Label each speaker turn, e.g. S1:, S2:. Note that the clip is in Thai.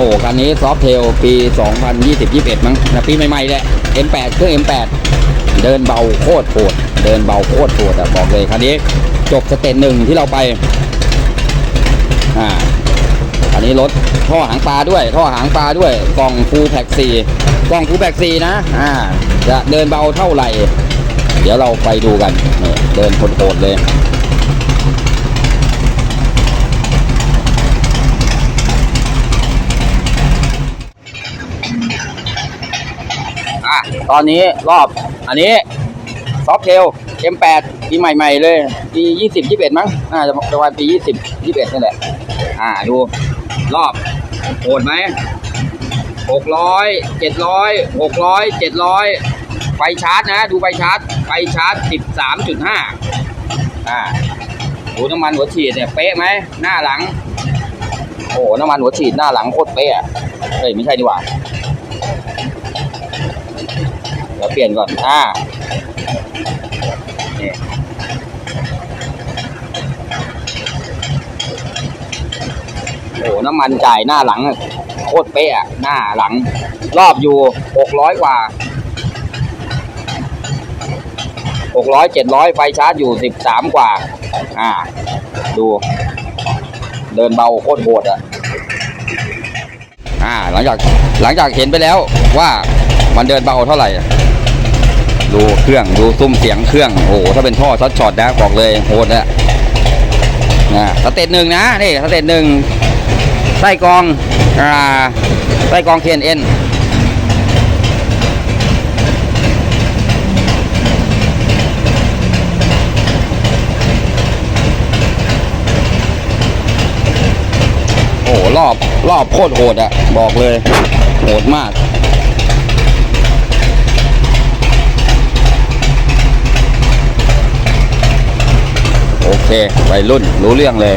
S1: อ้คันนี้ซอฟเทลปี 2020-21 มั้งนะปีใหม่ๆแหละ M8 เครื่อง M8 เดินเบาโคตรโหดเดินเบาโคตรโหดอะบอกเลยคันนี้จบสเตจหนึ่งที่เราไปอ่าอันนี้รถท่อหางปลาด้วย ท่อหางปลาด้วยกล่องฟูแพ็กซีกล่องฟูแพ็กซีนะอ่าจะเดินเบาเท่าไหร่ เดี๋ยวเราไปดูกันเดินโหดๆเลย ตอนนี้รอบอันนี้ซอฟเทล M8 ปีใหม่ ๆ เลย ปี 20 21 มั้งน่าจะประมาณปี 20 21นี่แหละ อ่าดู รอบโหดไหมหกร้อยเจ็ดร้อยหกร้อยเจ็ดร้อยไฟชาร์จนะ ดูไฟชาร์จไฟชาร์จสิบสามจุดห้าอ่าดูน้ำมันหัวฉีดเนี่ยเป๊ะไหมหน้าหลัง โอ้น้ำมันหัวฉีดหน้าหลังโคตรเป๊ะอะเฮ้ยไม่ใช่ดีกว่า ดี๋ยวเปลี่ยนก่อน อ่านี่โอ้โหน้ำมันจ่ายหน้าหลัง โคตรเป๊ะหน้าหลัง รอบอยู่หกร้อยกว่าหกร้อยเจ็ดร้อยไฟชาร์จอยู่สิบสามกว่า อ่า ดู เดินเบาโคตรโหดอะอ่าหลังจากหลังจากเห็นไปแล้วว่ามันเดินเบาเท่าไหร่ ดูเครื่องดูซุ้มเสียงเครื่อง โอ้โหถ้าเป็นท่อซัดช็อตนะบอกเลยโหดอะนะสเตจหนึ่งนะนี่สเตจหนึ่งไส้กองอ่าไส้กอง TNN โอ้โหรอบรอบโคตรโหดอะบอกเลย โหดมาก เควัยรุ่นรู้เรื่องเลย